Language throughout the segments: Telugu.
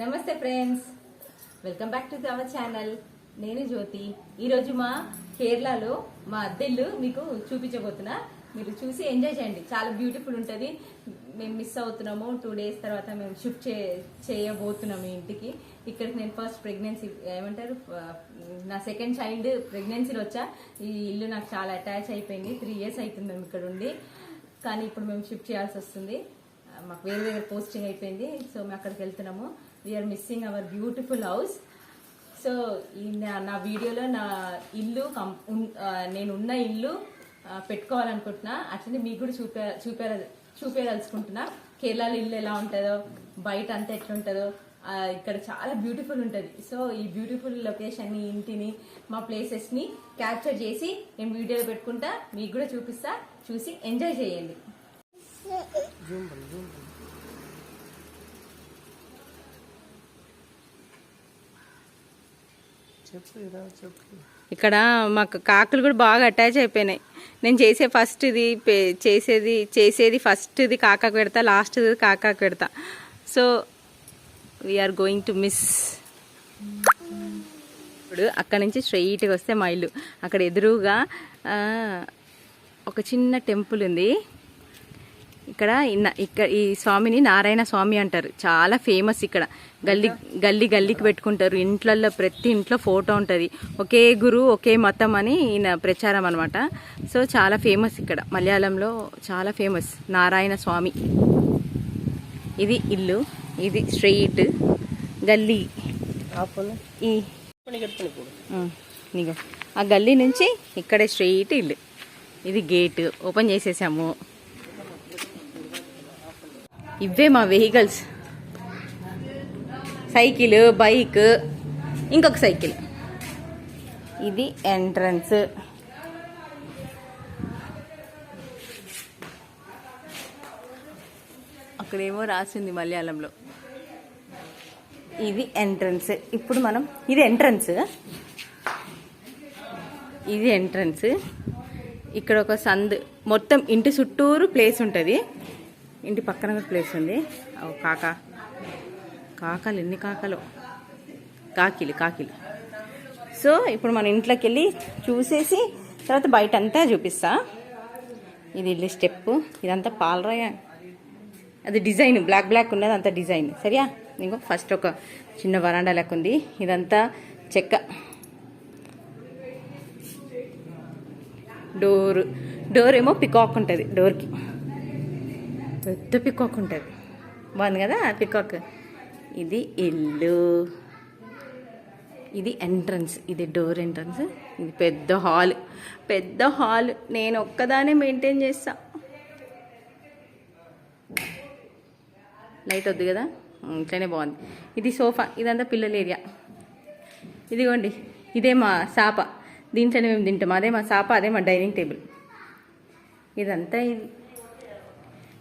నమస్తే friends. Welcome back to our channel. నేను జ్యోతి. ఈరోజు మా కేరళలో మా అద్దెల్లు మీకు చూపించబోతున్నా. మీరు చూసి ఎంజాయ్ చేయండి. చాలా బ్యూటిఫుల్ ఉంటుంది. మేము మిస్ అవుతున్నాము. టూ డేస్ తర్వాత మేము షిఫ్ట్ చే చేయబోతున్నాము ఇంటికి. ఇక్కడ నేను ఫస్ట్ ప్రెగ్నెన్సీ ఏమంటారు? నా సెకండ్ చైల్డ్ ప్రెగ్నెన్సీలో వచ్చా. ఈ ఇల్లు నాకు చాలా అటాచ్ అయిపోయింది. త్రీ ఇయర్స్ అవుతుంది మేము ఇక్కడ ఉండి. కానీ ఇప్పుడు మేము షిఫ్ట్ చేయాల్సి వస్తుంది. మాకు వేరే వేరే పోస్టింగ్ అయిపోయింది. సో మేము అక్కడికి వెళ్తున్నాము. We're missing our beautiful house so ఈ నా- వీడియోలో నా ఇల్లు ఉన్- నేను ఉన్న ఇల్లు పెట్టుకోవాలనుకుంటున్నా. అట్లనే మీకు కూడా చూపే చూపే చూపేదలుచుకుంటున్నా కేరళలో ఇల్లు ఎలా ఉంటుందో బయట అంతా ఎట్లుంటుందో ఇక్కడ చాలా బ్యూటిఫుల్ ఉంటుంది. సో ఈ బ్యూటిఫుల్ లొకేషన్ని ఇంటిని మా ప్లేసెస్ని క్యాప్చర్ చేసి నేను వీడియోలో పెట్టుకుంటా. మీకు కూడా చూపిస్తా. చూసి ఎంజాయ్ చేయండి. ఇక్కడ మాకు కాకులు కూడా బాగా అటాచ్ అయిపోయినాయి. నేను చేసే ఫస్ట్ ఇది పే- చేసేది చేసేది ఫస్ట్ ఇది కాకాకు పెడతా లాస్ట్ ఇది కాకాకు పెడతా. So we're going to miss ఇప్పుడు అక్కడ నుంచి స్ట్రైట్గా వస్తే మా ఇల్లు. అక్కడ ఎదురుగా ఒక చిన్న టెంపుల్ ఉంది. ఇక్కడ ఇక్కడ ఈ స్వామిని నారాయణ స్వామి అంటారు. చాలా ఫేమస్ ఇక్కడ. గల్లీ గల్లీ గల్లీకి పెట్టుకుంటారు. ఇంట్లల్లో ప్రతి ఇంట్లో ఫోటో ఉంటుంది. ఒకే గురువు ఒకే మతం అని ఈయన ప్రచారం అనమాట సో చాలా ఫేమస్ ఇక్కడ. మలయాళంలో చాలా ఫేమస్ నారాయణ స్వామి. ఇది ఇల్లు. ఇది స్ట్రెయిట్ గల్లీ. ఈ ఆ గల్లీ నుంచి ఇక్కడే స్ట్రెయిట్ ఇల్లు. ఇది గేట్ ఓపెన్ చేసేసాము. ఇవే మా వెహికల్స్. సైకిల్ బైక్ ఇంకొక సైకిల్. ఇది ఎంట్రన్స్. అక్కడేమో రాసింది మలయాళంలో. ఇది ఎంట్రన్స్. ఇప్పుడు మనం ఇది ఎంట్రన్స్. ఇది ఎంట్రన్స్. ఇక్కడ ఒక సంద్ మొత్తం ఇంటి చుట్టూరు ప్లేస్ ఉంటుంది. ఇంటి పక్కన కూడా ప్లేస్ ఉంది. ఓ కాక. కాకలు ఎన్ని కాకలు? కాకిలు కాకిలు. సో ఇప్పుడు మన ఇంట్లోకి వెళ్ళి చూసేసి తర్వాత బయట అంతా చూపిస్తా. ఇది ఇల్లు స్టెప్పు. ఇదంతా పాలరాయ. అది డిజైన్ బ్లాక్ బ్లాక్ ఉన్నది అంత డిజైన్. సరియా? ఇంకో ఫస్ట్ ఒక చిన్న వరాండా లెక్క ఉంది. ఇదంతా చెక్క. డోర్. డోర్ ఏమో పికాక్ ఉంటుంది డోర్కి. పెద్ద పికాక్ ఉంటుంది. బాగుంది కదా పికాక్ ఇది ఇల్లు. ఇది ఎంట్రన్స్ ఇది డోర్ ఎంట్రన్స్ ఇది పెద్ద హాల్ పెద్ద హాల్ నేను ఒక్కదానే మెయింటైన్ చేస్తా. లైట్ వద్దు కదా? ఇట్లనే బాగుంది. ఇది సోఫా ఇదంతా పిల్లల ఏరియా ఇదిగోండి. ఇదే మా సాప దీంట్లోనే మేము తింటాం. అదే మా సాప అదే మా డైనింగ్ టేబుల్ ఇదంతా ఇది.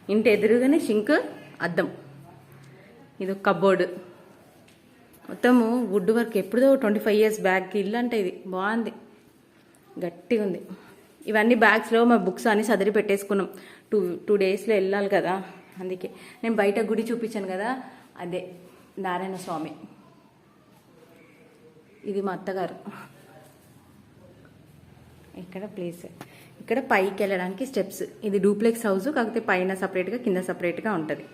ఇంటి ఎదురుగానే సింక్ అద్దం. ఇది ఒక కబోర్డు. మొత్తము వుడ్ వర్క్ ఎప్పుడుదో ట్వంటీ ఫైవ్ ఇయర్స్ బ్యాగ్ ఇల్లు అంటే ఇది. బాగుంది. గట్టిగా ఉంది. ఇవన్నీ బ్యాగ్స్లో మా బుక్స్ అన్ని సదిరి పెట్టేసుకున్నాం. టూ టూ డేస్లో వెళ్ళాలి కదా. అందుకే. నేను బయట గుడి చూపించాను కదా. అదే. నారాయణ స్వామి. ఇది మా అత్తగారు. ఇక్కడ ప్లేస్ ఇక్కడ పైకి వెళ్ళడానికి స్టెప్స్ ఇది డూప్లెక్స్ హౌస్ కాకపోతే పైన సపరేట్గా కింద సపరేట్గా ఉంటుంది.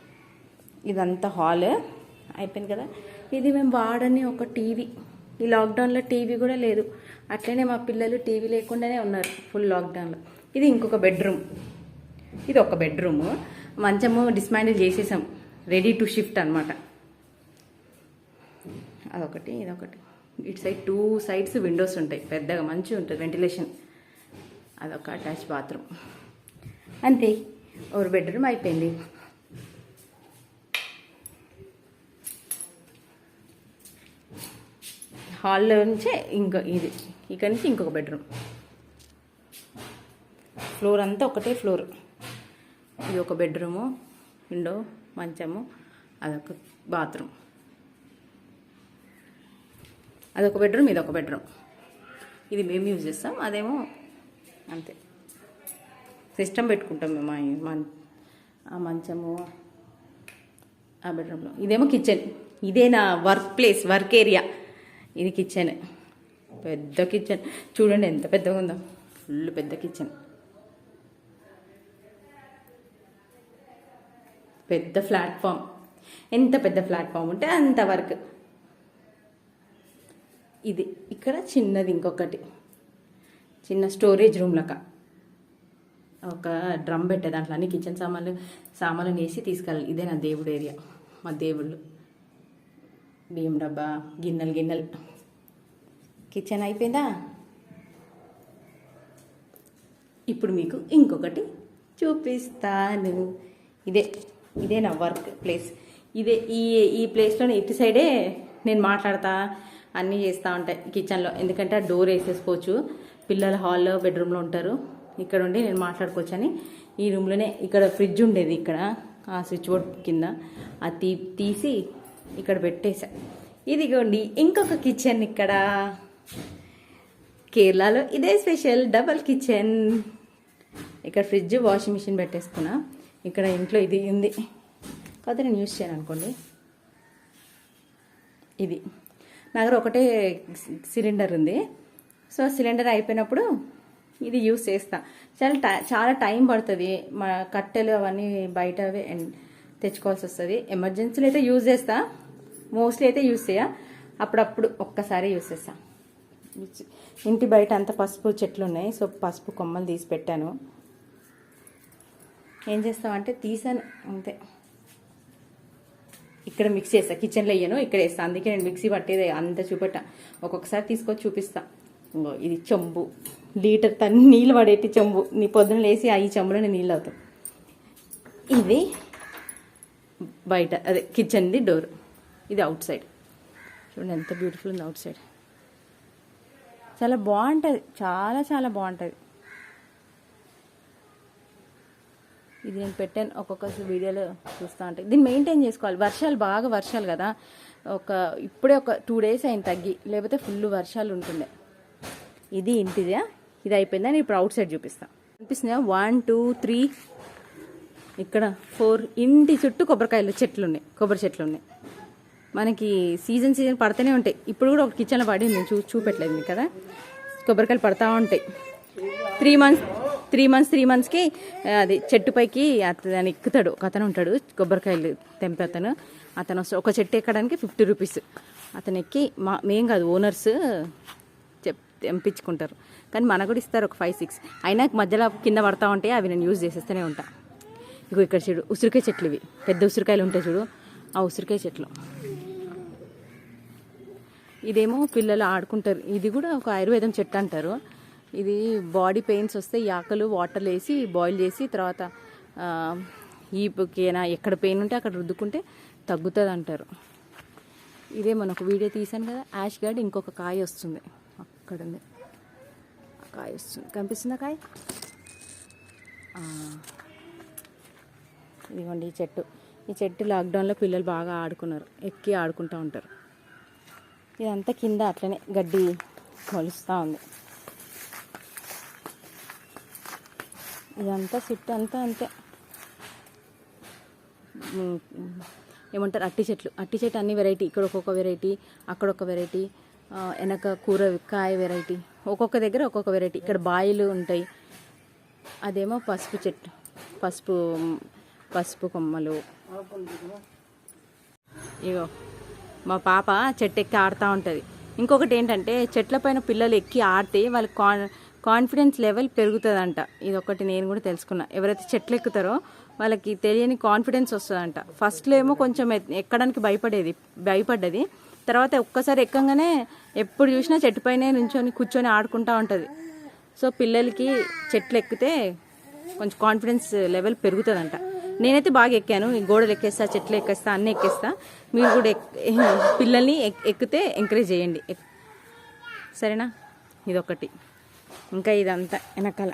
ఇదంతా హాల్ అయిపోయింది కదా? ఇది మేము వాడని ఒక టీవీ ఈ లాక్డౌన్లో టీవీ కూడా లేదు. అట్లనే మా పిల్లలు టీవీ లేకుండానే ఉన్నారు ఫుల్ లాక్డౌన్లో ఇది ఇంకొక బెడ్రూమ్ ఇది ఒక బెడ్రూమ్ మంచము డిస్మాండిల్ చేసేసాం. రెడీ టు షిఫ్ట్ అనమాట అదొకటి ఇదొకటి. ఇటు సైడ్ టూ సైడ్స్ విండోస్ ఉంటాయి. పెద్దగా మంచిగా ఉంటుంది. వెంటిలేషన్ అదొక అటాచ్ బాత్రూమ్. అంతే. ఒక బెడ్రూమ్ అయిపోయింది. హాల్లో నుంచే ఇంకో ఇది. ఇక్కడ నుంచి ఇంకొక బెడ్రూమ్. ఫ్లోర్ అంతా ఒకటే ఫ్లోర్. ఇది ఒక బెడ్రూము విండో మంచము అదొక బాత్రూమ్. అదొక బెడ్రూమ్ ఇదొక బెడ్రూమ్. ఇది మేము యూజ్ చేస్తాం అదేమో అంతే. సిస్టమ్ పెట్టుకుంటాం మేము ఆ- ఆ మంచము ఆ బెడ్రూమ్లో. ఇదేమో కిచెన్. ఇదే నా వర్క్ ప్లేస్ వర్క్ ఏరియా. ఇది కిచెన్. పెద్ద కిచెన్. చూడండి ఎంత పెద్దగా ఉందో. ఫుల్ పెద్ద కిచెన్. పెద్ద ప్లాట్ఫామ్. ఎంత పెద్ద ప్లాట్ఫామ్ ఉంటే అంత వర్క్. ఇది ఇక్కడ చిన్నది ఇంకొకటి. చిన్న స్టోరేజ్ రూమ్ లెక్క ఒక డ్రమ్ పెట్టే దాంట్లో అన్ని కిచెన్ సామాన్లు సామాన్లు వేసి తీసుకెళ్ళాలి. ఇదే నా దేవుడు ఏరియా. మా దేవుళ్ళు. బియ్యం డబ్బా గిన్నెలు గిన్నెలు. కిచెన్ అయిపోయిందా? ఇప్పుడు మీకు ఇంకొకటి చూపిస్తాను. ఇదే ఇదే నా వర్క్ ప్లేస్. ఇదే ఈ ఈ ప్లేస్లోనే ఇటు సైడే నేను మాట్లాడతా అన్నీ చేస్తూ ఉంటాయి కిచెన్లో. ఎందుకంటే ఆ డోర్ వేసేసుకోవచ్చు. పిల్లలు హాల్లో బెడ్రూమ్లో ఉంటారు. ఇక్కడ ఉండి నేను మాట్లాడుకోవచ్చని. ఈ రూమ్లోనే ఇక్కడ ఫ్రిడ్జ్ ఉండేది ఇక్కడ ఆ స్విచ్ బోర్డ్ కింద. అది తీ తీసి ఇక్కడ పెట్టేశా. ఇదిగోండి ఇంకొక కిచెన్ ఇక్కడ. కేరళలో ఇదే స్పెషల్ డబల్ కిచెన్ ఇక్కడ ఫ్రిడ్జ్ వాషింగ్ మిషన్ పెట్టేసుకున్నా. ఇక్కడ ఇంట్లో ఇది ఉంది. కాకపోతే నేను యూజ్ చేయను అనుకోండి. ఇది. నా దగ్గర ఒకటే సిలిండర్ ఉంది. సో సిలిండర్ అయిపోయినప్పుడు ఇది యూస్ చేస్తా. చాలా టై చాలా టైం పడుతుంది. మా కట్టెలు అవన్నీ బయట తెచ్చుకోవాల్సి వస్తుంది. ఎమర్జెన్సీలో అయితే యూజ్ చేస్తా. మోస్ట్లీ అయితే యూజ్ చేయ. అప్పుడప్పుడు ఒక్కసారి యూజ్ చేస్తా. ఇంటి బయట అంత పసుపు చెట్లు ఉన్నాయి. సో పసుపు కొమ్మలు తీసి పెట్టాను. ఏం చేస్తామంటే తీసాను. అంతే. ఇక్కడ మిక్స్ చేస్తా. కిచెన్లో వేయను. ఇక్కడ వేస్తా. అందుకే నేను మిక్సీ పట్టేది. అంత చూపెట్ట. ఒక్కొక్కసారి తీసుకొచ్చి చూపిస్తాను ఇది చెంబు. లీటర్ తన్ నీళ్ళు పడేటి చెంబు. నీ పొద్దున లేసి ఆ ఈ నీళ్ళు అవుతాం ఇది బయట అదే కిచెన్ది డోర్. ఇది అవుట్ సైడ్. చూడండి ఎంత బ్యూటిఫుల్ ఉంది అవుట్ సైడ్. చాలా బాగుంటుంది. చాలా చాలా బాగుంటుంది. ఇది నేను పెట్టాను. ఒక్కొక్క వీడియోలో చూస్తూ ఉంటాయి. దీన్ని మెయింటైన్ చేసుకోవాలి. వర్షాలు బాగా వర్షాలు కదా. ఒక ఇప్పుడే ఒక టూ డేస్ అయింది తగ్గి. లేకపోతే ఫుల్ వర్షాలు ఉంటుండే. ఇది ఇంటిదా. ఇది అయిపోయిందా. ఇప్పుడు అవుట్ సైడ్ చూపిస్తాను అనిపిస్తుందా వన్ టూ త్రీ ఇక్కడ ఫోర్ ఇంటి చుట్టూ కొబ్బరికాయలు చెట్లు ఉన్నాయి కొబ్బరి చెట్లు ఉన్నాయి మనకి సీజన్ సీజన్ పడుతూనే ఉంటాయి. ఇప్పుడు కూడా ఒక కిచెన్లో పడి నేను చూ చూపెట్టలేదు మీకు కదా? కొబ్బరికాయలు పడతా ఉంటాయి. Three months three months three మంత్స్కి అది చెట్టు పైకి అతను ఎక్కుతాడు. ఒక అతను ఉంటాడు కొబ్బరికాయలు తెంపే అతను. అతను ఒక చెట్టు ఎక్కడానికి ఫిఫ్టీ రూపీస్ అతను ఎక్కి మా మేం కాదు ఓనర్స్ తెంపించుకుంటారు. కానీ మనకు కూడా ఇస్తారు ఒక ఫైవ్ సిక్స్ అయినా మధ్యలో కింద పడతా ఉంటే అవి నేను యూజ్ చేసేస్తూనే ఉంటా. ఇగో ఇక్కడ చూడు ఉసిరికాయ చెట్లు ఇవి. పెద్ద ఉసిరికాయలు ఉంటాయి చూడు ఆ ఉసిరికాయ చెట్లు. ఇదేమో పిల్లలు ఆడుకుంటారు. ఇది కూడా ఒక ఆయుర్వేదం చెట్టు అంటారు. ఇది బాడీ పెయిన్స్ వస్తే యాకలు ఆకలు వాటర్ వేసి బాయిల్ చేసి తర్వాత ఈపుకేనా ఎక్కడ పెయిన్ ఉంటే అక్కడ రుద్దుకుంటే తగ్గుతుంది అంటారు ఇదే మనకు వీడియో తీసాను కదా యాష్ గార్డ్ ఇంకొక కాయ వస్తుంది. అక్కడ ఉంది కాయ వస్తుంది. కనిపిస్తుందా కాయ? ఇదిగోండి ఈ చెట్టు. ఈ చెట్టు లాక్డౌన్లో పిల్లలు బాగా ఆడుకున్నారు. ఎక్కి ఆడుకుంటూ ఉంటారు. ఇదంతా కింద అట్లనే గడ్డి కొలుస్తూ ఉంది. ఇదంతా చుట్టూ అంతా అంతే. ఏమంటారు? అట్టి చెట్లు. అట్టి చెట్టు అన్ని వెరైటీ. ఇక్కడ ఒక్కొక్క వెరైటీ అక్కడ ఒక వెరైటీ. వెనక కూర కాయ వెరైటీ. ఒక్కొక్క దగ్గర ఒక్కొక్క వెరైటీ. ఇక్కడ బాయిలు ఉంటాయి. అదేమో పసుపు చెట్టు. పసుపు పసుపు కొమ్మలు. ఇగో మా పాప చెట్టు ఎక్కి ఆడుతూ ఉంటుంది. ఇంకొకటి ఏంటంటే చెట్ల పైన పిల్లలు ఎక్కి ఆడితే వాళ్ళ కాన్ కాన్ఫిడెన్స్ లెవెల్ పెరుగుతుందంట. ఇది ఒకటి నేను కూడా తెలుసుకున్నా. ఎవరైతే చెట్లు ఎక్కుతారో వాళ్ళకి తెలియని కాన్ఫిడెన్స్ వస్తుందంట. ఫస్ట్లో ఏమో కొంచెం ఎక్కడానికి భయపడేది భయపడ్డది. తర్వాత ఒక్కసారి ఎక్కంగానే ఎప్పుడు చూసినా చెట్టు పైనే నుంచొని కూర్చొని ఆడుకుంటూ ఉంటుంది. సో పిల్లలకి చెట్లు ఎక్కితే కొంచెం కాన్ఫిడెన్స్ లెవెల్ పెరుగుతుందంట. నేనైతే బాగా ఎక్కాను. ఈ గోడలు ఎక్కేస్తా చెట్లు ఎక్కేస్తా అన్నీ ఎక్కేస్తా. మీరు కూడా పిల్లల్ని ఎక్- ఎక్కితే ఎంకరేజ్ చేయండి. సరేనా? ఇదొకటి. ఇంకా ఇదంతా వెనకాల.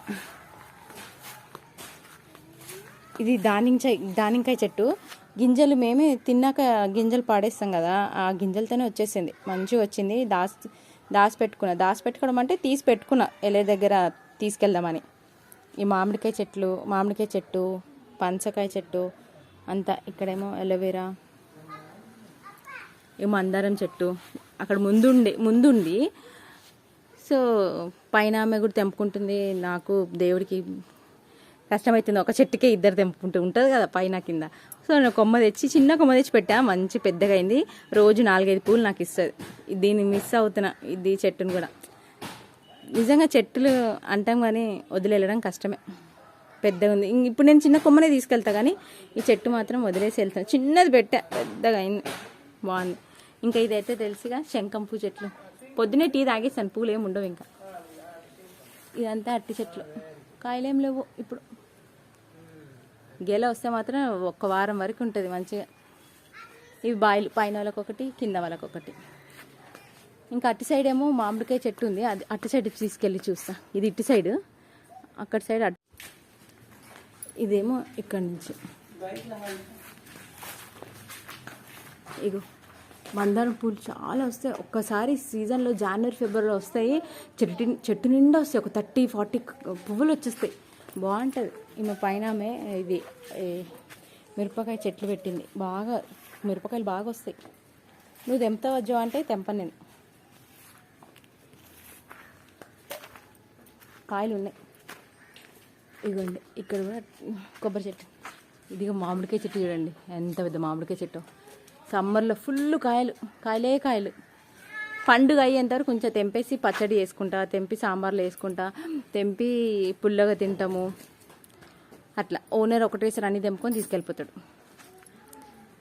ఇది దానింకాయ దానింకాయ చెట్టు. గింజలు మేమే తిన్నాక గింజలు పాడేస్తాం కదా ఆ గింజలతోనే వచ్చేసింది. మంచిగా వచ్చింది. దాసి దాసి పెట్టుకున్న. దాసి పెట్టుకోవడం అంటే తీసి పెట్టుకున్నా. ఎలే దగ్గర తీసుకెళ్దామని. ఈ మామిడికాయ చెట్లు మామిడికాయ చెట్టు పంచకాయ చెట్టు అంతా ఇక్కడేమో ఎలోవేరా ఈ మందారం చెట్టు అక్కడ ముందుండే ముందుంది. సో పైన ఆమె కూడా తెంపుకుంటుంది. నాకు దేవుడికి కష్టమవుతుంది. ఒక చెట్టుకే ఇద్దరు తెంపుకుంటూ ఉంటుంది కదా పైన కింద. సో నేను కొమ్మ తెచ్చి చిన్న కొమ్మ తెచ్చి పెట్టా. మంచి పెద్దగా అయింది. రోజు నాలుగైదు పూలు నాకు ఇస్తుంది. దీన్ని మిస్ అవుతున్నా ఇది చెట్టును కూడా. నిజంగా చెట్టులు అంటాం కానీ వదిలేయడం కష్టమే. పెద్దగా ఉంది. ఇంక ఇప్పుడు నేను చిన్న కొమ్మనే తీసుకెళ్తా కానీ ఈ చెట్టు మాత్రం వదిలేసి వెళ్తాను చిన్నది పెట్టా. పెద్దగా అయింది. బాగుంది. ఇంకా ఇదైతే తెలుసుగా శంఖం పూ చెట్లు. పొద్దునే టీ తాగేస్తాను పూలు ఏమి ఉండవు ఇంకా. ఇదంతా అట్టి చెట్లు. కాయలేం లేవు. ఇప్పుడు గెల వస్తే మాత్రం ఒక్క వారం వరకు ఉంటుంది మంచిగా. ఇవి బాయిలు పైన వాళ్ళకి ఒకటి కింద వాళ్ళకి ఒకటి ఇంకా అటు సైడ్ ఏమో మామిడికాయ చెట్టు ఉంది. అది అటు సైడ్ తీసుకెళ్ళి చూస్తా. ఇది ఇటు సైడ్. అక్కడ సైడ్ అటు. ఇదేమో ఇక్కడి నుంచి. ఇగో మందారం పూలు చాలా వస్తాయి. ఒక్కసారి సీజన్లో జనవరి ఫిబ్రవరిలో వస్తాయి. చెట్టు చెట్టు నిండా వస్తాయి. ఒక థర్టీ ఫార్టీ పువ్వులు వచ్చేస్తాయి. బాగుంటుంది. ఈమె పైన ఇది మిరపకాయ చెట్లు పెట్టింది. బాగా మిరపకాయలు బాగా వస్తాయి. నువ్వు తెంపుతావజ్జో అంటే తెంపను నేను. కాయలు ఉన్నాయి. ఇదిగోండి ఇక్కడ కూడా కొబ్బరి చెట్టు. ఇదిగో మామిడికాయ చెట్టు చూడండి ఎంత పెద్ద మామిడికాయ చెట్టు. సమ్మర్లో ఫుల్ కాయలు కాయలే కాయలు. పండుగ అయ్యేంతవరకు కొంచెం తెంపేసి పచ్చడి చేసుకుంటా తెంపి సాంబార్లు వేసుకుంటా తెంపి పుల్లగా తింటాము. అట్లా ఓనర్ ఒకటేసారి అన్ని తెంపుకొని తీసుకెళ్ళిపోతాడు.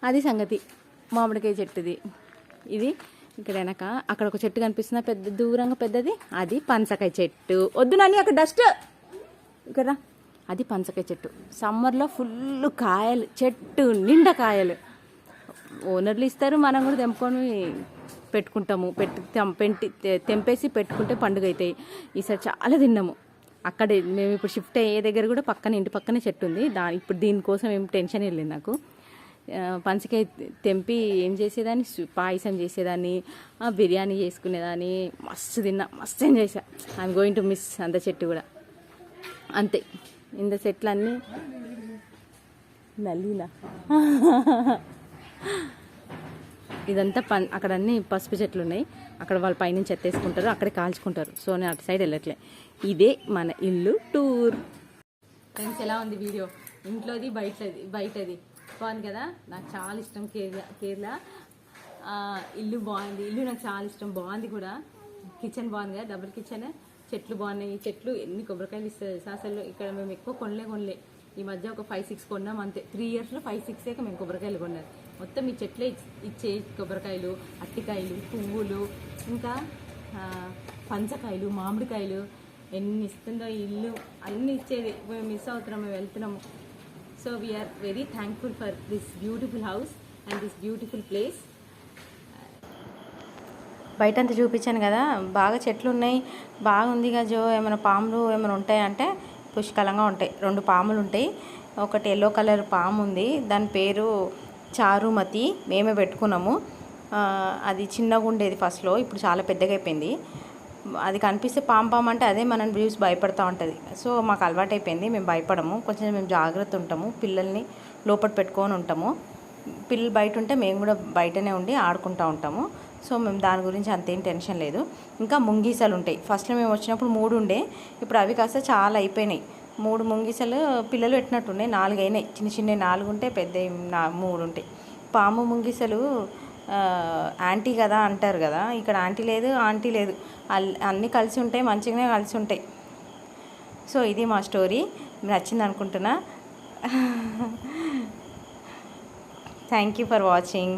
అది సంగతి. మామిడికాయ చెట్టుది. ఇది ఇక్కడ వెనక. అక్కడ ఒక చెట్టు కనిపిస్తున్న పెద్ద దూరంగా పెద్దది. అది పంచకాయ చెట్టు. వద్దు నాని అక్కడ డస్ట్. ఇక్కడ అది పంచకాయ చెట్టు. సమ్మర్లో ఫుల్ కాయలు చెట్టు నిండా కాయలు. ఓనర్లు ఇస్తారు మనం కూడా తెంపుకొని పెట్టుకుంటాము. పెట్టి పెంటి తెంపేసి పెట్టుకుంటే పండుగ అవుతాయి ఈసారి చాలా తిన్నాము. అక్కడే మేము ఇప్పుడు షిఫ్ట్ అయ్యే దగ్గర కూడా పక్కన ఇంటి పక్కనే చెట్టు ఉంది. దా ఇప్పుడు దీనికోసం ఏం టెన్షన్ వెళ్ళింది నాకు. పంచకాయ తెంపి ఏం చేసేదాన్ని? పాయసం చేసేదాన్ని బిర్యానీ చేసుకునేదాన్ని. మస్తు తిన్నా మస్తు ఎంజాయ్ చేసా ఐఎమ్ గోయింగ్ టు మిస్ అంత చెట్టు కూడా. అంతే. ఇంత చెట్లు అన్నీ నల్లీనా ఇదంతా పన్ అక్కడ అన్ని పసుపు చెట్లు ఉన్నాయి. అక్కడ వాళ్ళు పైనుంచి ఎత్తేసుకుంటారు అక్కడే కాల్చుకుంటారు. సో నేను అటు సైడ్ వెళ్ళట్లే. ఇదే మన ఇల్లు టూర్. ఫ్రెండ్స్ ఎలా ఉంది వీడియో? ఇంట్లోది బయటది బయటది. బాగుంది కదా? నాకు చాలా ఇష్టం కేరళ కేరళ ఇల్లు బాగుంది. ఇల్లు నాకు చాలా ఇష్టం. బాగుంది కూడా. కిచెన్ బాగుంది కదా? Double kitchen. చెట్లు బాగున్నాయి. ఈ చెట్లు ఎన్ని కొబ్బరికాయలు ఇస్తుంది అసలు ఇక్కడ మేము ఎక్కువ కొనలే కొనలే. ఈ మధ్య ఒక ఫైవ్ సిక్స్ కొన్నాం అంతే. త్రీ ఇయర్స్లో ఫైవ్ సిక్స్ మేము కొబ్బరికాయలు కొన్నాం. మొత్తం ఈ చెట్లే ఇచ్చే కొబ్బరికాయలు అట్టికాయలు పువ్వులు ఇంకా పంచకాయలు మామిడికాయలు ఎన్ని ఇస్తుందో ఇల్లు అన్ని ఇచ్చేది. మేము మిస్ అవుతున్నాం మేము వెళ్తున్నాము. So we're very thankful for this beautiful house and this beautiful place బయట అంతా చూపించాను కదా బాగా చెట్లు ఉన్నాయి బాగుంది కదా జో ఏమైనా పాములు ఏమైనా ఉంటాయంటే పుష్కలంగా ఉంటాయి. రెండు పాములు ఉంటాయి. ఒకటి ఎల్లో కలర్ పాము ఉంది. దాని పేరు చారుమతి మేమే పెట్టుకున్నాము. అది చిన్నగా ఉండేది ఫస్ట్లో ఇప్పుడు చాలా పెద్దగా అయిపోయింది. అది కనిపిస్తే పాము పాము అంటే అదే మనం బ్యూస్ భయపడతా ఉంటుంది. సో మాకు అలవాటు అయిపోయింది మేము భయపడము. కొంచెం మేము జాగ్రత్త ఉంటాము పిల్లల్ని లోపల పెట్టుకొని ఉంటాము. పిల్లలు బయట ఉంటే మేము కూడా బయటనే ఉండి ఆడుకుంటూ ఉంటాము. సో మేము దాని గురించి అంతేం టెన్షన్ లేదు. ఇంకా ముంగీసలు ఉంటాయి ఫస్ట్లో మేము వచ్చినప్పుడు మూడు ఉండే. ఇప్పుడు అవి కాస్త చాలా అయిపోయినాయి. మూడు ముంగిసలు పిల్లలు పెట్టినట్టున్నాయి. నాలుగు అయినాయి చిన్న చిన్న నాలుగు ఉంటాయి పెద్ద నా మూడు ఉంటాయి పాము ముంగిసలు ఆంటీ కదా అంటారు కదా. ఇక్కడ ఆంటీ లేదు ఆంటీ లేదు. అల్- అన్నీ కలిసి ఉంటాయి మంచిగానే కలిసి ఉంటాయి సో ఇది మా స్టోరీ. నచ్చింది అనుకుంటున్నా థ్యాంక్ యూ ఫర్ వాచింగ్